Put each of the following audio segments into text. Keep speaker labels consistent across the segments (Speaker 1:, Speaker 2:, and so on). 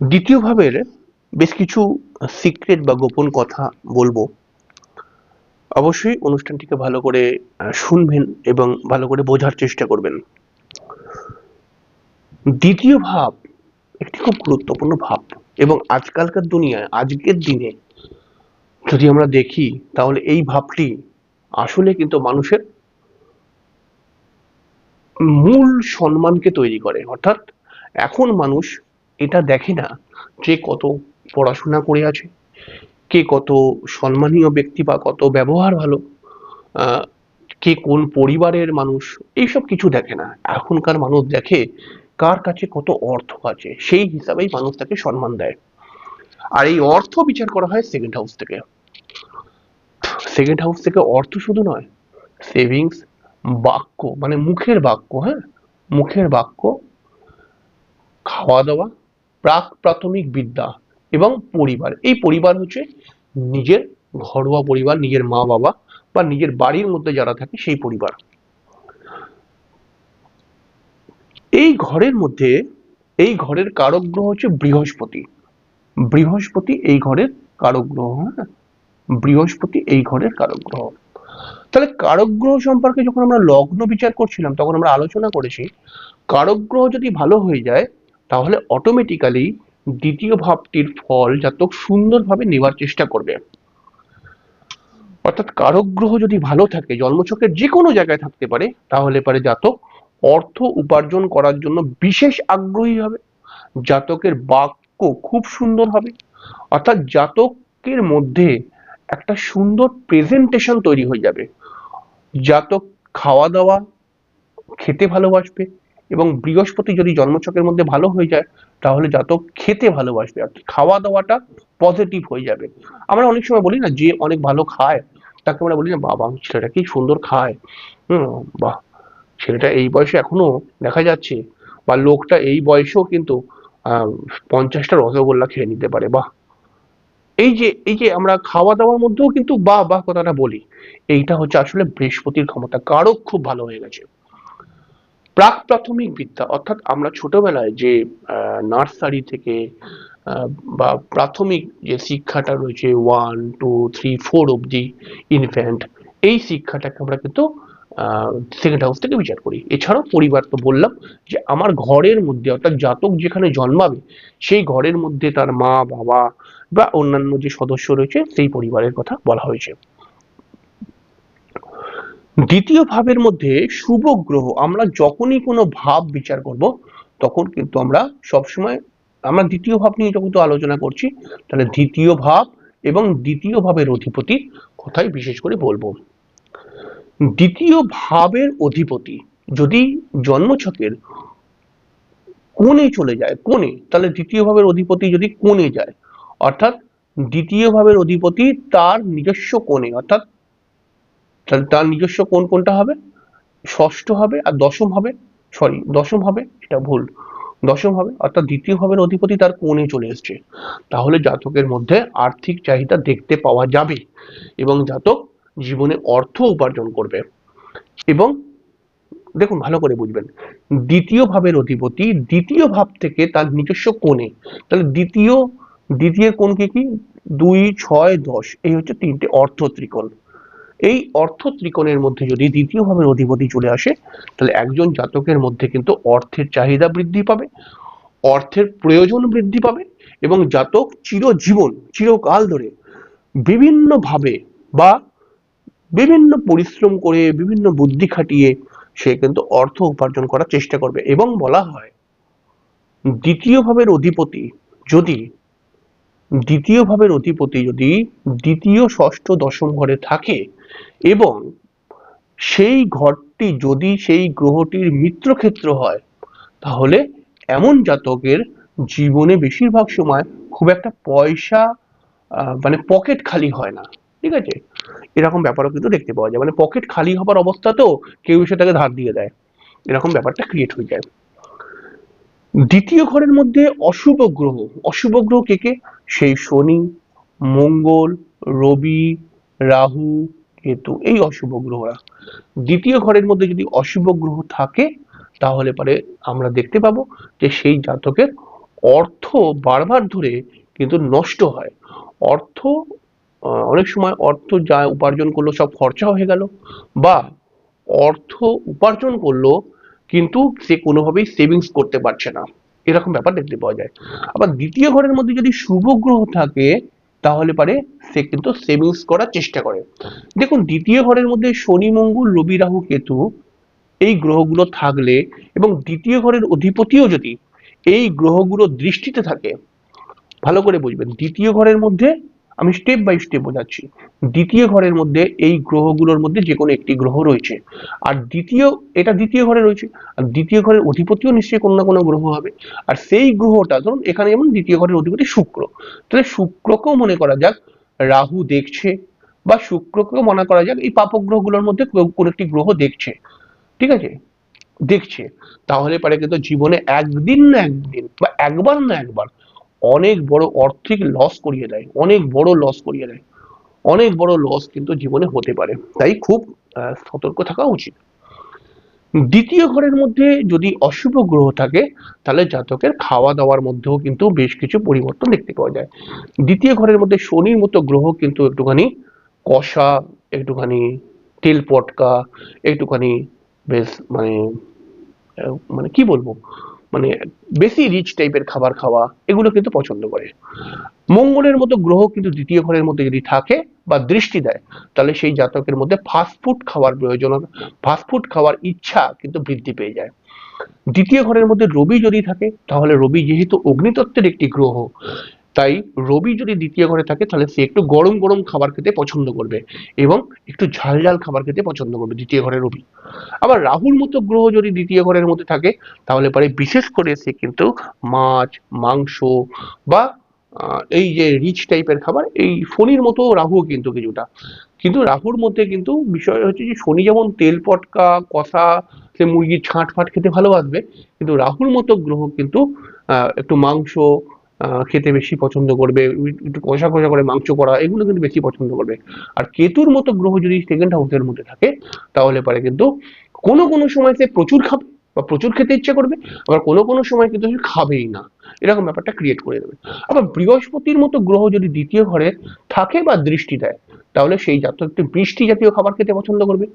Speaker 1: দ্বিতীয় ভাবের বেশ কিছু সিক্রেট বা গোপন কথা বলব। অবশ্যই অনুষ্ঠানটিকে ভালো করে শুনবেন এবং ভালো করে বোঝার চেষ্টা করবেন। দ্বিতীয় ভাব, একটি খুব গুরুত্বপূর্ণ ভাব এবং আজকালকার দুনিয়ায়, আজকের দিনে যদি আমরা দেখি, তাহলে এই ভাবটি আসলে কিন্তু মানুষের মূল সম্মানকে তৈরি করে। অর্থাৎ এখন মানুষ এটা দেখে না যে কত পড়াশোনা করে আছে, কে কত সম্মানীয় ব্যক্তি বা কত ব্যবহার ভালো কে কোন পরিবারের মানুষ, এইসব কিছু দেখে না। এখনকার মানুষ দেখে কার কাছে কত অর্থ আছে, সেই হিসাবেই মানুষ তাকে সম্মান দেয়। আর এই অর্থ বিচার করা হয় সেকেন্ড হাউস থেকে। সেকেন্ড হাউস থেকে অর্থ শুধু নয় সেভিংস বাক্য মানে মুখের বাক্য হ্যাঁ? মুখের বাক্য, খাওয়া দাওয়া প্রাক প্রাথমিক বিদ্যা এবং পরিবার। এই পরিবার হচ্ছে নিজের ঘরোয়া পরিবার, নিজের মা বাবা বা নিজের বাড়ির মধ্যে যারা থাকে সেই পরিবার। এই ঘরের মধ্যে, এই ঘরের কারক গ্রহ হচ্ছে বৃহস্পতি। বৃহস্পতি এই ঘরের কারক গ্রহ হ্যাঁ? বৃহস্পতি এই ঘরের কারক গ্রহ তাহলে কারক গ্রহ সম্পর্কে যখন আমরা লগ্ন বিচার করছিলাম, তখন আমরা আলোচনা করেছি কারক গ্রহ যদি ভালো হয়ে যায় তাহলে অটোমেটিক্যালি দ্বিতীয় ভাবটির ফল জাতক সুন্দরভাবে নেওয়ার চেষ্টা করবে। অর্থাৎ কারক গ্রহ যদি ভালো থাকে, জন্মছকের যে কোনো জায়গায় থাকতে পারে, তাহলে পারে জাতক অর্থ উপার্জন করার জন্য বিশেষ আগ্রহী হবে। জাতকের বাক্য খুব সুন্দর হবে। অর্থাৎ জাতকের মধ্যে একটা সুন্দর প্রেজেন্টেশন তৈরি হয়ে যাবে। জাতক খাওয়া দাওয়া, খেতে ভালোবাসবে এবং বৃহস্পতি যদি জন্মছকের মধ্যে ভালো হয়ে যায়, তাহলে জাতক খেতে ভালোবাসবে। অর্থাৎ খাওয়া দাওয়াটা পজিটিভ হয়ে যাবে। আমরা অনেক সময় বলি না, যে অনেক ভালো খায়, তাকে আমরা বলি না, বাবা, ছেলেটা কি সুন্দর খায়? হুম, বাহ, ছেলেটা এই বয়সে এখনও দেখা যাচ্ছে, বা লোকটা এই বয়সেও কিন্তু, আহ, পঞ্চাশটা রসগোল্লা খেয়ে নিতে পারে, বাহ। এই যে এই যে আমরা খাওয়া দাওয়ার মধ্যেও কিন্তু, বাহ বাহ কথাটা বলি, এইটা হচ্ছে আসলে বৃহস্পতির ক্ষমতা। কারক খুব ভালো হয়ে গেছে। প্রাক প্রাথমিক বিদ্যা, অর্থাৎ আমরা ছোটবেলায় যে নার্সারি থেকে বা প্রাথমিক যে শিক্ষাটা রয়েছে ওয়ান টু থ্রি ফোর অবধি ইনফ্যান্ট এই শিক্ষাটাকে আমরা কিন্তু সেকেন্ড হাউস থেকে বিচার করি। এছাড়াও পরিবার তো বললাম যে, আমার ঘরের মধ্যে, অর্থাৎ জাতক যেখানে জন্মাবে, সেই ঘরের মধ্যে তার মা, বাবা বা অন্যান্য যে সদস্য রয়েছে, সেই পরিবারের কথা বলা হয়েছে। দ্বিতীয় ভাবের মধ্যে শুভ গ্রহ, আমরা যখনই কোনো ভাব বিচার করব, তখন কিন্তু আমরা সবসময়, আমরা দ্বিতীয় ভাব নিয়ে যখন আলোচনা করছি, তাহলে দ্বিতীয় ভাব এবং দ্বিতীয় ভাবের অধিপতির কথাই বিশেষ করে বলব। দ্বিতীয় ভাবের অধিপতি যদি জন্মছকের কোণে চলে যায়, কোণে, তাহলে দ্বিতীয় ভাবের অধিপতি যদি কোণে যায়, অর্থাৎ দ্বিতীয় ভাবের অধিপতি তার নিজস্ব কোণে, অর্থাৎ তাহলে তার নিজস্ব কোন কোনটা হবে? ষষ্ঠ হবে আর দশম হবে? সরি দশম হবে? এটা ভুল। দশম হবে, অর্থাৎ দ্বিতীয় ভাবের অধিপতি তার কোণে চলে এসছে। তাহলে জাতকের মধ্যে আর্থিক চাহিদা দেখতে পাওয়া যাবে এবং জাতক জীবনে অর্থ উপার্জন করবে। এবং দেখুন, ভালো করে বুঝবেন, দ্বিতীয় ভাবের অধিপতি দ্বিতীয় ভাব থেকে তার নিজস্ব কোণে। তাহলে দ্বিতীয় দ্বিতীয় কোণকে কি? দুই, ছয়, দশ, এই হচ্ছে তিনটে অর্থ ত্রিকোণ। এই অর্থ ত্রিকোণের মধ্যে যদি দ্বিতীয় ভাবের অধিপতি চলে আসে, তাহলে একজন জাতকের মধ্যে কিন্তু অর্থের চাহিদা বৃদ্ধি পাবে, অর্থের প্রয়োজন বৃদ্ধি পাবে এবং জাতক চিরজীবন, চিরকাল ধরে বিভিন্নভাবে বা বিভিন্ন পরিশ্রম করে, বিভিন্ন বুদ্ধি খাটিয়ে সে কিন্তু অর্থ উপার্জন করার চেষ্টা করবে এবং বলা হয় দ্বিতীয় ভাবের অধিপতি যদি দ্বিতীয় ভাবের অধিপতি যদি দ্বিতীয় ষষ্ঠ দশম ঘরে থাকে এবং সেই ঘরটি যদি সেই গ্রহটির মিত্রক্ষেত্র হয়, তাহলে এমন জাতকের জীবনে বেশিরভাগ সময় খুব একটা পয়সা মানে পকেট খালি হয় না, ঠিক আছে? এরকম ব্যাপারও কিন্তু দেখতে পাওয়া যায়। মানে পকেট খালি হবার অবস্থাতেও কেউ সেটাকে ধার দিয়ে দেয়। এরকম ব্যাপারটা ক্রিয়েট হয়ে যায়। দ্বিতীয় ঘরের মধ্যে অশুভ গ্রহ। অশুভ গ্রহ কে কে? সেই শনি, মঙ্গল, রবি, রাহু কেতু এই অশুভ গ্রহরা। দ্বিতীয় ঘরের মধ্যে যদি অশুভ গ্রহ থাকে, তাহলে পরে আমরা দেখতে পাবো যে সেই জাতকের অর্থ বারবার ধরে কিন্তু নষ্ট হয়। অর্থ অনেক সময় অর্থ যা উপার্জন করল সব খরচা হয়ে গেল বা অর্থ উপার্জন করল কিন্তু সে কোনোভাবেই সেভিংস করতে পারছে না। এরকম ব্যাপার দেখতে পাওয়া যায়। আবার দ্বিতীয় ঘরের মধ্যে যদি শুভ গ্রহ থাকে তাহলে পারে সে কিন্তু সেভিংস করার চেষ্টা করে। দেখুন, দ্বিতীয় ঘরের মধ্যে শনি, মঙ্গল, রবি, রাহু, কেতু এই গ্রহগুলো থাকলে এবং দ্বিতীয় ঘরের অধিপতিও যদি এই গ্রহগুলো দৃষ্টিতে থাকে, ভালো করে বুঝবেন, দ্বিতীয় ঘরের মধ্যে আমি স্টেপ বাই স্টেপ বোঝাচ্ছি। দ্বিতীয় ঘরের মধ্যে এই গ্রহগুলোর মধ্যে যে কোনো একটি গ্রহ রয়েছে। আর দ্বিতীয়, এটা দ্বিতীয় ঘরে রয়েছে। আর দ্বিতীয় ঘরের অধিপতিও নিশ্চয়ই কোনো না কোনো গ্রহ হবে। আর সেই গ্রহটা, ধরুন, এখানে যেমন দ্বিতীয় ঘরের অধিপতি শুক্র। তাহলে শুক্রকেও মনে করা যাক রাহু দেখছে বা শুক্রকেও মনে করা যাক এই পাপগ্রহগুলোর মধ্যে কোনো একটি গ্রহ দেখছে। ঠিক আছে? দেখছে। তাহলে পারে কিন্তু জীবনে একদিন না একদিন বা একবার না একবার অনেক বড় অর্থিক লস করিয়ে দেয়, অনেক বড় লস করিয়ে দেয়। অনেক বড় লস কিন্তু জীবনে হতে পারে। তাই খুব সতর্ক থাকা উচিত। দ্বিতীয় ঘরের মধ্যে যদি অশুভ গ্রহ থাকে, তাহলে জাতকের খাওয়া দাওয়ার মধ্যেও কিন্তু বেশ কিছু পরিবর্তন দেখতে পাওয়া যায়। দ্বিতীয় ঘরের মধ্যে শনির মতো গ্রহ কিন্তু একটুখানি কষা, একটুখানি তেল পটকা, একটুখানি বেশ মানে মানে কি বলব? মানে বেশি রিচ টাইপের খাবার খাওয়া, এগুলো কিন্তু পছন্দ করে। মঙ্গলের মতো গ্রহ কিন্তু দ্বিতীয় ঘরের মধ্যে যদি থাকে বা দৃষ্টি দেয়, তাহলে সেই জাতকের মধ্যে ফাস্টফুড খাওয়ার প্রয়োজন ফাস্টফুড খাওয়ার ইচ্ছা কিন্তু বৃদ্ধি পেয়ে যায়। দ্বিতীয় ঘরের মধ্যে রবি যদি থাকে, তাহলে রবি যেহেতু অগ্নিতত্ত্বের একটি গ্রহ তাই রবি যদি দ্বিতীয় ঘরে থাকে, তাহলে সে একটু গরম গরম খাবার খেতে পছন্দ করবে এবং একটু ঝাল ঝাল খাবার খেতে পছন্দ করবে দ্বিতীয় ঘরে রবি। আবার রাহুর মতো গ্রহ যদি দ্বিতীয় ঘরের মধ্যে থাকে, তাহলে পরে বিশেষ করে সে কিন্তু মাছ, মাংস বা এই যে রিচ টাইপের খাবার, এই শনির মতো রাহুও কিন্তু কিছুটা। কিন্তু রাহুর মধ্যে কিন্তু বিষয় হচ্ছে যে শনি যেমন তেল পটকা, কষা, সে মুরগির ছাঁট ফাট খেতে ভালোবাসবে, কিন্তু রাহুর মতো গ্রহ কিন্তু একটু মাংস খেতে বেশি পছন্দ করবে একটু কষা কষা করে মাংস করা, এগুলো কিন্তু বেশি পছন্দ করবে। আর কেতুর মতো গ্রহ যদি সেকেন্ড হাউসের মধ্যে থাকে, তাহলে পারে কিন্তু কোনো কোনো সময় সে প্রচুর খাবে বা প্রচুর খেতে ইচ্ছে করবে, আবার কোনো কোনো সময় কিন্তু সে খাবেই না। এরকম ব্যাপারটা ক্রিয়েট করে দেবে। আবার বৃহস্পতির মতো গ্রহ যদি দ্বিতীয় ঘরে থাকে বা দৃষ্টি দেয়, তাহলে সেই জাতক একটু বৃষ্টি জাতীয় খাবার খেতে পছন্দ করবে।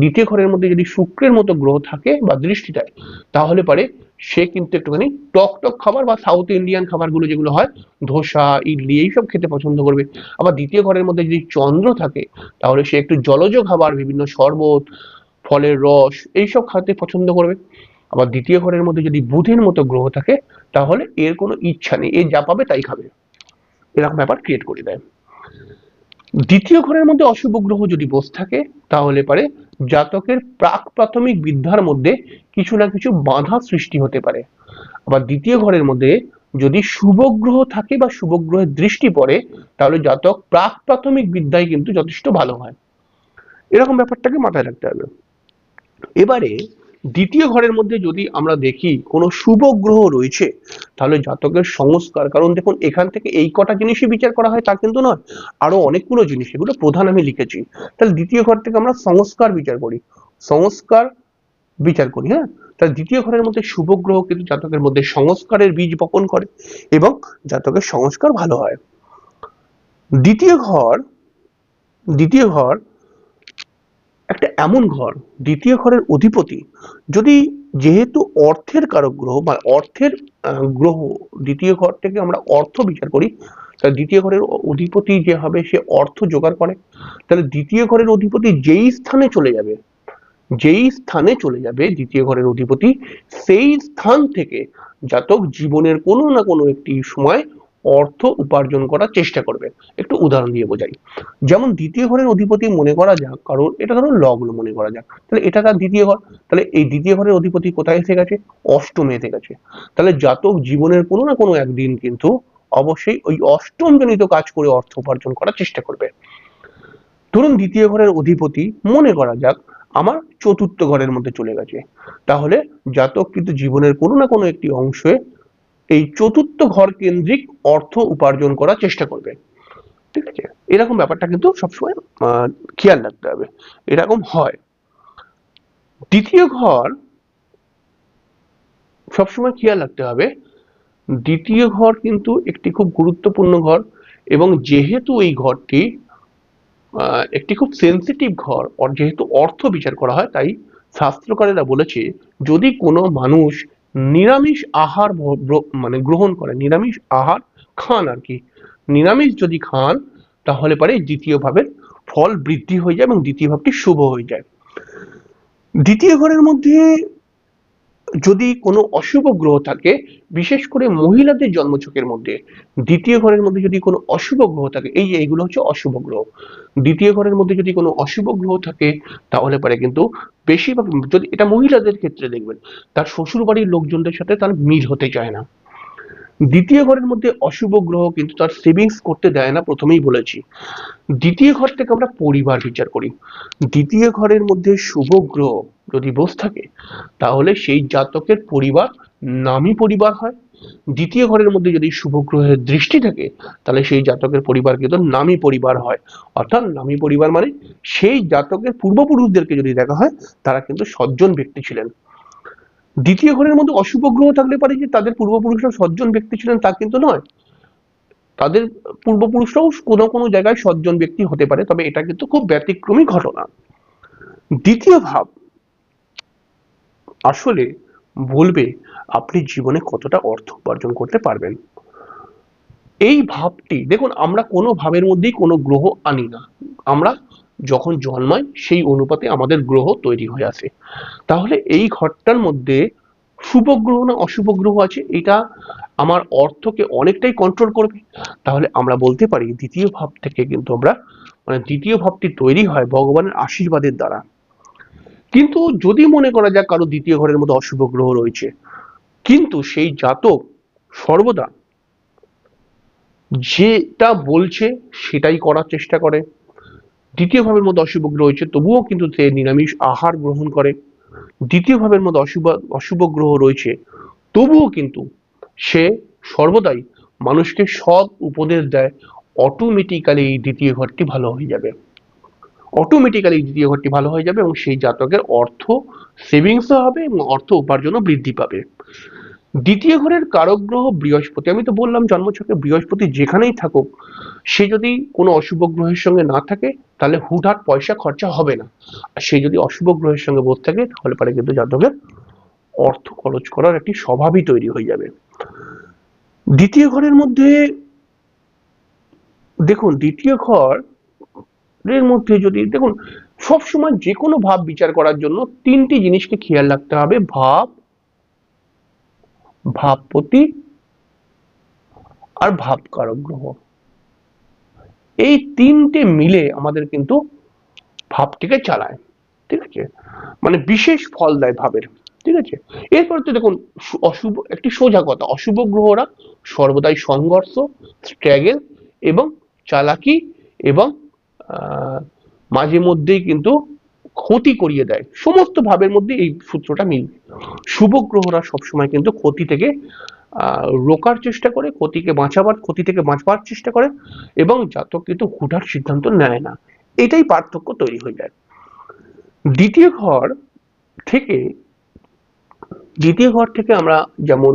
Speaker 1: দ্বিতীয় ঘরের মধ্যে যদি শুক্রের মতো গ্রহ থাকে বা দৃষ্টি দেয়, তাহলে পারে সে কিন্তু একটুখানি টক টক খাবার বা সাউথ ইন্ডিয়ান খাবারগুলো যেগুলো হয়, ধোসা, ইডলি, এইসব খেতে পছন্দ করবে। আবার দ্বিতীয় ঘরের মধ্যে যদি চন্দ্র থাকে, তাহলে সে একটু জলজ খাবার, বিভিন্ন শরবত, ফলের রস, এইসব খেতে পছন্দ করবে। আবার দ্বিতীয় ঘরের মধ্যে যদি বুধের মতো গ্রহ থাকে, তাহলে এর কোনো ইচ্ছা নেই। এ যা পাবে তাই খাবে। এরকম ব্যাপার ক্রিয়েট করে দেয়। দ্বিতীয় ঘরের মধ্যে অশুভ গ্রহ যদি বসে থাকে, তাহলে পারে জাতকের প্রাক প্রাথমিক বিদ্যার মধ্যে কিছু না কিছু বাধা সৃষ্টি হতে পারে। আবার দ্বিতীয় ঘরের মধ্যে যদি শুভ গ্রহ থাকে বা শুভ গ্রহের দৃষ্টি পড়ে, তাহলে জাতক প্রাক প্রাথমিক বিদ্যায় কিন্তু যথেষ্ট ভালো হয়। এরকম ব্যাপারটাকে মাথায় রাখতে হবে। এবারে দ্বিতীয় ঘরের মধ্যে যদি আমরা দেখি কোনো শুভ গ্রহ রয়েছে, তাহলে জাতকের সংস্কার, কারণ দেখুন এখান থেকে এই কটা জিনিসই বিচার করা হয় তা কিন্তু নয়, আরও অনেকগুলো জিনিস, এগুলো প্রধান আমি লিখেছি। তাহলে দ্বিতীয় ঘর থেকে আমরা সংস্কার বিচার করি। সংস্কার বিচার করি হ্যাঁ? তাহলে দ্বিতীয় ঘরের মধ্যে শুভ গ্রহ কিন্তু জাতকের মধ্যে সংস্কারের বীজ বপন করে এবং জাতকের সংস্কার ভালো হয়। দ্বিতীয় ঘর দ্বিতীয় ঘর একটা এমন ঘর, দ্বিতীয় ঘরের অধিপতি, যদি যেহেতু অর্থের কারক গ্রহ বা অর্থের গ্রহ, দ্বিতীয় ঘর থেকে আমরা অর্থ বিচার করি, তাহলে দ্বিতীয় ঘরের অধিপতি যে হবে, সে অর্থ জোগাড় করে। তাহলে দ্বিতীয় ঘরের অধিপতি যেই স্থানে চলে যাবে, যেই স্থানে চলে যাবে দ্বিতীয় ঘরের অধিপতি, সেই স্থান থেকে জাতক জীবনের কোনো না কোনো একটি সময় অর্থ উপার্জন করার চেষ্টা করবে। একটু উদাহরণ দিয়ে বোঝাই। যেমন দ্বিতীয় ঘরের অধিপতি মনে করা যাক, কারণ এটা ধরো লগ্ন মনে করা যাক। তাহলে এটা তার দ্বিতীয় ঘর। তাহলে এই দ্বিতীয় ঘরের অধিপতি কোথায় এসে গেছে? অষ্টমে এসে গেছে। তাহলে জাতক জীবনের কোনো না কোনো একদিন কিন্তু অবশ্যই ওই অষ্টম জনিত কাজ করে অর্থ উপার্জন করার চেষ্টা করবে। ধরুন দ্বিতীয় ঘরের অধিপতি মনে করা যাক, আমার চতুর্থ ঘরের মধ্যে চলে গেছে। তাহলে জাতক কিন্তু জীবনের কোনো না কোনো একটি অংশে এই চতুর্থ ঘর কেন্দ্রিক অর্থ উপার্জন করার চেষ্টা করবে। ঠিক আছে? এরকম ব্যাপারটা কিন্তু সবসময় খেয়াল রাখতে হবে। এরকম হয়। দ্বিতীয় ঘর সবসময় খেয়াল রাখতে হবে, দ্বিতীয় ঘর কিন্তু একটি খুব গুরুত্বপূর্ণ ঘর এবং যেহেতু এই ঘরটি একটি খুব সেন্সিটিভ ঘর যেহেতু অর্থ বিচার করা হয়, তাই শাস্ত্রকারেরা বলেছে, যদি কোনো মানুষ নিরামিষ আহার মানে গ্রহণ করে। নিরামিষ আহার খান আর কি। নিরামিষ যদি খান, তাহলে পরে দ্বিতীয় ভাবের ফল বৃদ্ধি হয়ে যায় এবং দ্বিতীয় ভাবটি শুভ হয়ে যায়। দ্বিতীয় ঘরের মধ্যে যদি কোনো অশুভ গ্রহ থাকে, বিশেষ করে মহিলাদের জন্মছকের মধ্যে, দ্বিতীয় ঘরের মধ্যে যদি কোনো অশুভ গ্রহ থাকে, এই এইগুলো হচ্ছে অশুভ গ্রহ। দ্বিতীয় ঘরের মধ্যে যদি কোনো অশুভ গ্রহ থাকে, তাহলে পরে কিন্তু বেশিরভাগ, যদি এটা মহিলাদের ক্ষেত্রে দেখবেন, তার শ্বশুর বাড়ির লোকজনদের সাথে তার মিল হতে চায় না। দ্বিতীয় ঘরের মধ্যে অশুভ গ্রহ কিন্তু তার সেভিংস করতে দেয় না, প্রথমেই বলেছি। দ্বিতীয় ঘর থেকে আমরা পরিবার বিচার করি। দ্বিতীয় ঘরের মধ্যে শুভ গ্রহ যদি বসে থাকে, তাহলে সেই জাতকের পরিবার নামী পরিবার হয়। দ্বিতীয় ঘরের মধ্যে যদি শুভ গ্রহের দৃষ্টি থাকে, তাহলে সেই জাতকের পরিবার কিন্তু নামী পরিবার হয়। অর্থাৎ নামী পরিবার মানে সেই জাতকের পূর্বপুরুষদেরকে যদি দেখা হয়, তারা কিন্তু সজ্জন ব্যক্তি ছিলেন। দ্বিতীয় ঘরের মধ্যে অশুভ গ্রহ থাকলে পারে যে তাদের পূর্বপুরুষরা সজ্জন ব্যক্তি ছিলেন তা কিন্তু নয়। তাদের পূর্বপুরুষরাও কোনো কোনো জায়গায় সজ্জন ব্যক্তি হতে পারে, তবে এটা কিন্তু খুব ব্যতিক্রমী ঘটনা। দ্বিতীয় ভাব আসলে বলবে আপনি জীবনে কতটা অর্থ উপার্জন করতে পারবেন। এই ভাবটি, দেখুন, আমরা কোনো ভাবের মধ্যেই কোনো গ্রহ আনি না। আমরা যখন জন্মায়, সেই অনুপাতে আমাদের গ্রহ তৈরি হয়ে আসে। তাহলে এই ঘরটার মধ্যে শুভ গ্রহ না অশুভ গ্রহ আছে, এটা আমার অর্থকে অনেকটাই কন্ট্রোল করবে। তাহলে আমরা বলতে পারি, দ্বিতীয় ভাব থেকে কিন্তু আমরা মানে দ্বিতীয় ভাবটি তৈরি হয় ভগবানের আশীর্বাদের দ্বারা। কিন্তু যদি মনে করা যাক কারও দ্বিতীয় ঘরের মধ্যে অশুভ গ্রহ রয়েছে, কিন্তু সেই জাতক সর্বদা যেটা বলছে সেটাই করার চেষ্টা করে। দ্বিতীয় ভাবের মধ্যে অশুভ রয়েছে, তবুও কিন্তু সে নিরামিষ আহার গ্রহণ করে। দ্বিতীয় ভাবের মধ্যে অশুভ অশুভ গ্রহ রয়েছে, তবুও কিন্তু সে সর্বদাই মানুষকে সৎ উপদেশ দেয় অটোমেটিক্যালি এই দ্বিতীয় ঘরটি ভালো হয়ে যাবে। অটোমেটিক্যালি দ্বিতীয় ঘরটি ভালো হয়ে যাবে এবং সেই জাতকের অর্থ সেভিংসও হবে এবং অর্থ উপার্জনও বৃদ্ধি পাবে। দ্বিতীয় ঘরের কারক গ্রহ বৃহস্পতি। আমি তো বললাম জন্মছকে বৃহস্পতি যেখানেই থাকুক, সে যদি কোনো অশুভ গ্রহের সঙ্গে না থাকে, তাহলে হুটহাট পয়সা খরচা হবে না। আর সে যদি অশুভ গ্রহের সঙ্গে বসে থাকে, তাহলে পরে কিন্তু জাতকের অর্থ খরচ করার একটি স্বভাবই তৈরি হয়ে যাবে। দ্বিতীয় ঘরের মধ্যে, দেখুন, দ্বিতীয় ঘর এর মধ্যে যদি, দেখুন, সবসময় যে কোনো ভাব বিচার করার জন্য তিনটি জিনিসকে খেয়াল রাখতে হবে। ভাব ভাবপতি আর ভাবকারক গ্রহ। এই তিনটে মিলে আমাদের কিন্তু ভাবটিকে চালায়, ঠিক আছে? মানে বিশেষ ফল দেয় ভাবের, ঠিক আছে? এরপর তো দেখুন অশুভ, একটি সোজা কথা, অশুভ গ্রহরা সর্বদাই সংঘর্ষ স্ট্র্যাগেল এবং চালাকি এবং মাঝে মধ্যেই কিন্তু ক্ষতি করিয়ে দেয়। সমস্ত ভাবের মধ্যে এই সূত্রটা মিলবে শুভ গ্রহরা সবসময় কিন্তু ক্ষতি থেকে রোকার চেষ্টা করে, ক্ষতিকে বাঁচাবার, ক্ষতি থেকে বাঁচবার চেষ্টা করে এবং জাতক কিন্তু হুটার সিদ্ধান্ত নেয় না। এটাই পার্থক্য তৈরি হয়ে যায়। দ্বিতীয় ঘর থেকে, দ্বিতীয় ঘর থেকে আমরা যেমন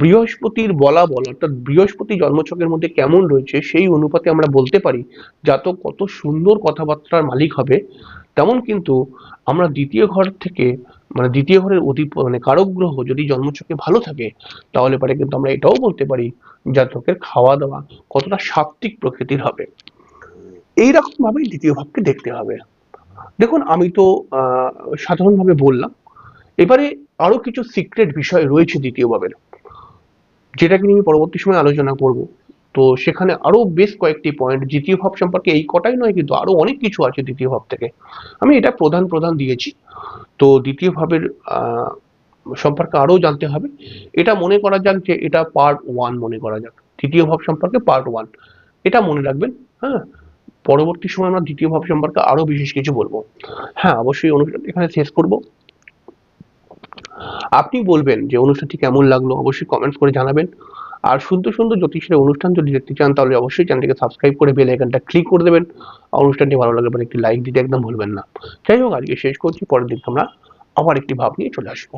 Speaker 1: বৃহস্পতির বলা বল, অর্থাৎ বৃহস্পতি জন্মছকের মধ্যে কেমন রয়েছে, সেই অনুপাতে আমরা বলতে পারি, জাতক কত সুন্দর কথাবার্তার মালিক হবে তেমন কিন্তু আমরা দ্বিতীয় ঘর থেকে মানে দ্বিতীয় ঘরের অধি মানে কারক গ্রহ যদি জন্মচক্রে ভালো থাকে, তাহলে পরে কিন্তু আমরা এটাও বলতে পারি জাতকের খাওয়া দাওয়া কতটা সাত্ত্বিক প্রকৃতির হবে। এইরকম ভাবেই দ্বিতীয় ভাবকে দেখতে হবে। দেখুন, আমি তো সাধারণভাবে বললাম। এবারে আরও কিছু সিক্রেট বিষয় রয়েছে দ্বিতীয় ভাবের যেটাকে নিয়ে পরবর্তী সময় আলোচনা করব। তো সেখানে আরও বেশ কয়েকটি পয়েন্ট দ্বিতীয় ভাব সম্পর্কে এই কটাই নয়, কিন্তু আরও অনেক কিছু আছে দ্বিতীয় ভাব থেকে। আমি এটা প্রধান প্রধান দিয়েছি। তো দ্বিতীয় ভাবের সম্পর্কে আরও জানতে হবে। এটা মনে করা যাক যে এটা পার্ট ওয়ান মনে করা যাক। তৃতীয় ভাব সম্পর্কে পার্ট ওয়ান এটা মনে রাখবেন হ্যাঁ? পরবর্তী সময় আমরা দ্বিতীয় ভাব সম্পর্কে আরও বিশেষ কিছু বলব। হ্যাঁ অবশ্যই অনুষ্ঠান এখানে শেষ করব। আপনি বলবেন যে অনুষ্ঠানটি কেমন লাগল, অবশ্যই কমেন্টস করে জানাবেন। আর সুন্দর সুন্দর জ্যোতিষের অনুষ্ঠান যদি দেখতে চান, তাহলে অবশ্যই চ্যানেলটিকে সাবস্ক্রাইব করে বেল আইকনটা ক্লিক করে দেবেন। অনুষ্ঠানটি ভালো লাগলে একটি লাইক দিতে একদম ভুলবেন না। যাই হোক, আজকে শেষ করছি, পরের দিন আমরা আবার একটি ভাব নিয়ে চলে আসব।